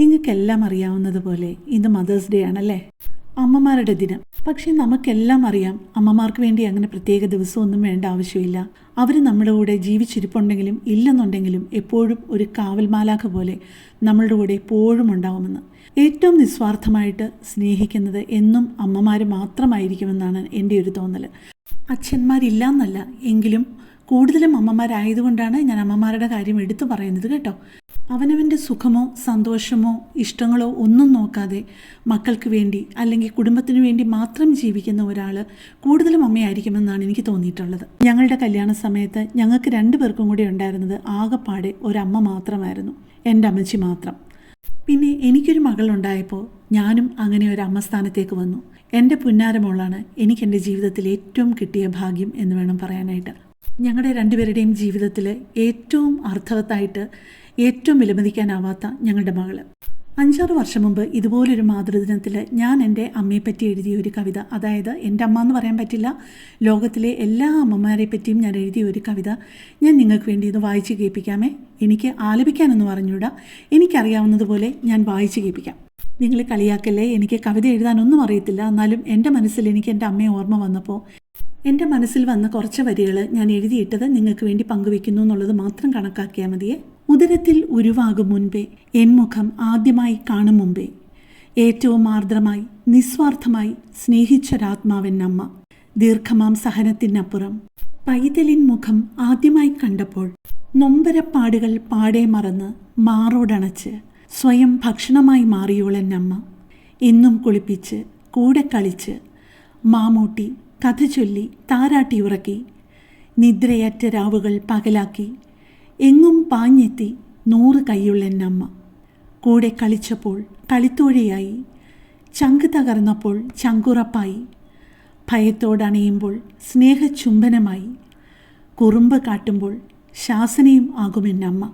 നിങ്ങൾക്കെല്ലാം അറിയാവുന്നതുപോലെ ഇന്ന് മദേഴ്സ് ഡേ ആണല്ലേ? അമ്മമാരുടെ ദിനം. പക്ഷേ നമുക്കെല്ലാം അറിയാം അമ്മമാർക്ക് വേണ്ടി അങ്ങനെ പ്രത്യേക ദിവസമൊന്നും വേണ്ട ആവശ്യമില്ല. അവർ നമ്മുടെ കൂടെ ജീവിച്ചിരിപ്പുണ്ടെങ്കിലും ഇല്ലെന്നുണ്ടെങ്കിലും എപ്പോഴും ഒരു കാവൽമാലാഖ പോലെ നമ്മളുടെ കൂടെ എപ്പോഴും ഉണ്ടാവുമെന്ന്. ഏറ്റവും നിസ്വാർത്ഥമായിട്ട് സ്നേഹിക്കുന്നത് എന്നും അമ്മമാർ മാത്രമായിരിക്കുമെന്നാണ് എന്റെ ഒരു തോന്നൽ അച്ഛന്മാരില്ല എന്നല്ല എങ്കിലും കൂടുതലും അമ്മമാരായതുകൊണ്ടാണ് ഞാൻ അമ്മമാരുടെ കാര്യം എടുത്തു പറയുന്നത് കേട്ടോ. അവനവന്റെ സുഖമോ സന്തോഷമോ ഇഷ്ടങ്ങളോ ഒന്നും നോക്കാതെ മക്കൾക്ക് വേണ്ടി അല്ലെങ്കിൽ കുടുംബത്തിന് വേണ്ടി മാത്രം ജീവിക്കുന്ന ഒരാൾ കൂടുതലും അമ്മയായിരിക്കുമെന്നാണ് എനിക്ക് തോന്നിയിട്ടുള്ളത്. ഞങ്ങളുടെ കല്യാണ സമയത്ത് ഞങ്ങൾക്ക് രണ്ടു പേർക്കും കൂടി ഉണ്ടായിരുന്നത് ആകെപ്പാടെ ഒരമ്മ മാത്രമായിരുന്നു. എന്റെ അമ്മച്ചി മാത്രം. പിന്നെ എനിക്കൊരു മകളുണ്ടായപ്പോൾ ഞാനും അങ്ങനെ ഒരു അമ്മ സ്ഥാനത്തേക്ക് വന്നു. എന്റെ പുന്നാരമോളാണ് എനിക്ക് എന്റെ ജീവിതത്തിൽ ഏറ്റവും കിട്ടിയ ഭാഗ്യം എന്ന് വേണം പറയാനായിട്ട്. ഞങ്ങളുടെ രണ്ടുപേരുടെയും ജീവിതത്തിൽ ഏറ്റവും അർത്ഥവത്തായിട്ട് ഏറ്റവും വിലമതിക്കാനാവാത്ത ഞങ്ങളുടെ മകൾ. അഞ്ചാറ് വർഷം മുമ്പ് ഇതുപോലൊരു മാതൃദിനത്തിൽ ഞാൻ എന്റെ അമ്മയെപ്പറ്റി എഴുതിയ ഒരു കവിത അതായത് എന്റെ അമ്മ എന്ന് പറയാൻ പറ്റില്ല ലോകത്തിലെ എല്ലാ അമ്മമാരെ പറ്റിയും ഞാൻ എഴുതിയ ഒരു കവിത ഞാൻ നിങ്ങൾക്ക് വേണ്ടി ഇത് വായിച്ച് കേൾപ്പിക്കാമേ. എനിക്ക് ആലപിക്കാനൊന്നും അറിഞ്ഞൂടാ. എനിക്കറിയാവുന്നതുപോലെ ഞാൻ വായിച്ചു കേൾപ്പിക്കാം. നിങ്ങൾ കളിയാക്കല്ലേ? എനിക്ക് കവിത എഴുതാനൊന്നും അറിയത്തില്ല. എന്നാലും എന്റെ മനസ്സിൽ എനിക്ക് എന്റെ അമ്മയെ ഓർമ്മ വന്നപ്പോൾ എന്റെ മനസ്സിൽ വന്ന കുറച്ച് വരികൾ ഞാൻ എഴുതിയിട്ടത് നിങ്ങൾക്ക് വേണ്ടി പങ്കുവെക്കുന്നു എന്നുള്ളത് മാത്രം കണക്കാക്കിയാൽ മതിയേ. ഉദരത്തിൽ ഉരുവാകും മുൻപേ എൻ മുഖം ആദ്യമായി കാണും മുമ്പേ. ഏറ്റവും ആർദ്രമായി നിസ്വാർത്ഥമായി സ്നേഹിച്ചൊരാത്മാവൻ അമ്മ. ദീർഘമാം സഹനത്തിനപ്പുറം. പൈതലിൻ മുഖം ആദ്യമായി കണ്ടപ്പോൾ നൊമ്പരപ്പാടുകൾ പാടെ മറന്ന് മാറോടണച്ച് സ്വയം ഭക്ഷണമായി അമ്മ. എന്നും കുളിപ്പിച്ച് കൂടെ കളിച്ച് മാമൂട്ടി കഥ ചൊല്ലി താരാട്ടി ഉറക്കി. നിദ്രയറ്റ രാവുകൾ പകലാക്കി. എങ്ങും പാഞ്ഞെത്തി നൂറ് കൈയുള്ളെന്നമ്മ. കൂടെ കളിച്ചപ്പോൾ കളിത്തോഴിയായി. ചങ്ക് തകർന്നപ്പോൾ ചങ്കുറപ്പായി. ഭയത്തോടണയുമ്പോൾ സ്നേഹചുംബനമായി. കുറുമ്പ് കാട്ടുമ്പോൾ ശാസനയും ആകുമെന്നമ്മ.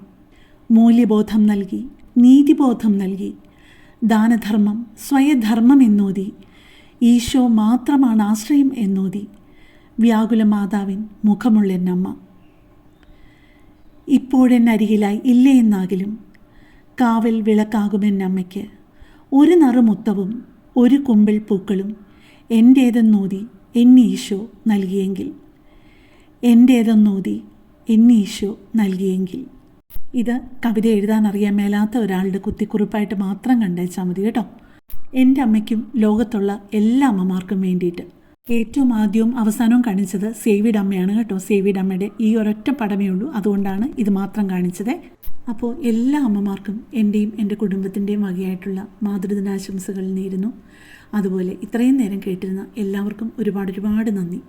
മൂല്യബോധം നൽകി നീതിബോധം നൽകി. ദാനധർമ്മം സ്വയധർമ്മം എന്നോതി ഈശോ മാത്രമാണ് ആശ്രയം എന്നോതി. വ്യാകുല മാതാവിൻ മുഖമുള്ളെന്നമ്മ ഇപ്പോഴെന്നരികിലായി ഇല്ലേ എന്നാകിലും കാവൽ വിളക്കാകുമെന്നമ്മയ്ക്ക് ഒരു നറുമുത്തവും ഒരു കുമ്പിൾ പൂക്കളും എന്റേതെന്നോതി എന്നീശോ നൽകിയെങ്കിൽ. എന്റേതെന്നോതി എന്നീശോ നൽകിയെങ്കിൽ. ഇത് കവിത എഴുതാൻ അറിയാൻ മേലാത്ത ഒരാളുടെ കുത്തിക്കുറിപ്പായിട്ട് മാത്രം കണ്ടേച്ചാൽ മതി കേട്ടോ. എന്റെ അമ്മയ്ക്കും ലോകത്തുള്ള എല്ലാ അമ്മമാർക്കും വേണ്ടിയിട്ട്. ഏറ്റവും ആദ്യവും അവസാനവും കാണിച്ചത് സേവിയുടെ അമ്മയാണ് കേട്ടോ. സേവിയുടെ അമ്മയുടെ ഈ ഒരൊറ്റ പടമേ ഉള്ളൂ. അതുകൊണ്ടാണ് ഇത് മാത്രം കാണിച്ചത്. അപ്പോൾ എല്ലാ അമ്മമാർക്കും എന്റെയും എന്റെ കുടുംബത്തിന്റെയും വകയായിട്ടുള്ള മാതൃദിനാശംസകൾ നേരുന്നു. അതുപോലെ ഇത്രയും നേരം കേട്ടിരുന്ന എല്ലാവർക്കും ഒരുപാട് ഒരുപാട് നന്ദി.